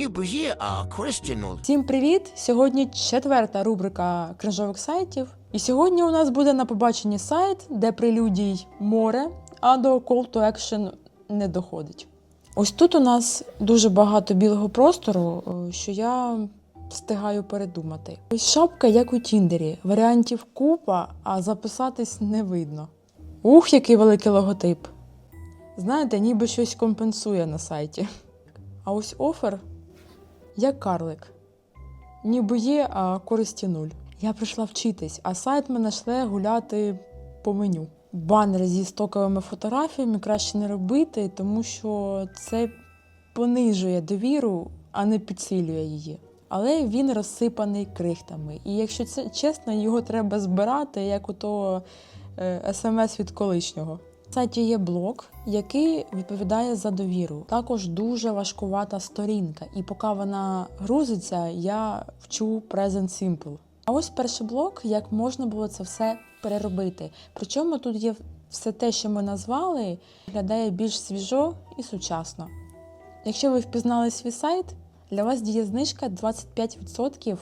ніби є, а Крістіну. Всім привіт! Сьогодні четверта рубрика кринжових сайтів. І сьогодні у нас буде на побаченні сайт, де прелюдій море, а до call to action не доходить. Ось тут у нас дуже багато білого простору, е, що я встигаю передумати. Ось шапка, як у Тіндері, варіантів купа, а записатись не видно. Ух, який великий логотип! Знаєте, ніби щось компенсує на сайті. А ось офер як карлик. Ніби є, а користі нуль. Я прийшла вчитись, а сайт мене шле гуляти по меню. Банери зі стоковими фотографіями краще не робити, тому що це понижує довіру, а не підсилює її. Але він розсипаний крихтами. І якщо це чесно, його треба збирати, як того е, смс від колишнього. Сайті є блок, який відповідає за довіру. Також дуже важкувата сторінка, і поки вона грузиться, я вчу Present Simple. А ось перший блок, як можна було це все переробити. Причому тут є все те, що ми назвали, виглядає більш свіжо і сучасно. Якщо ви впізнали свій сайт, для вас діє знижка 25%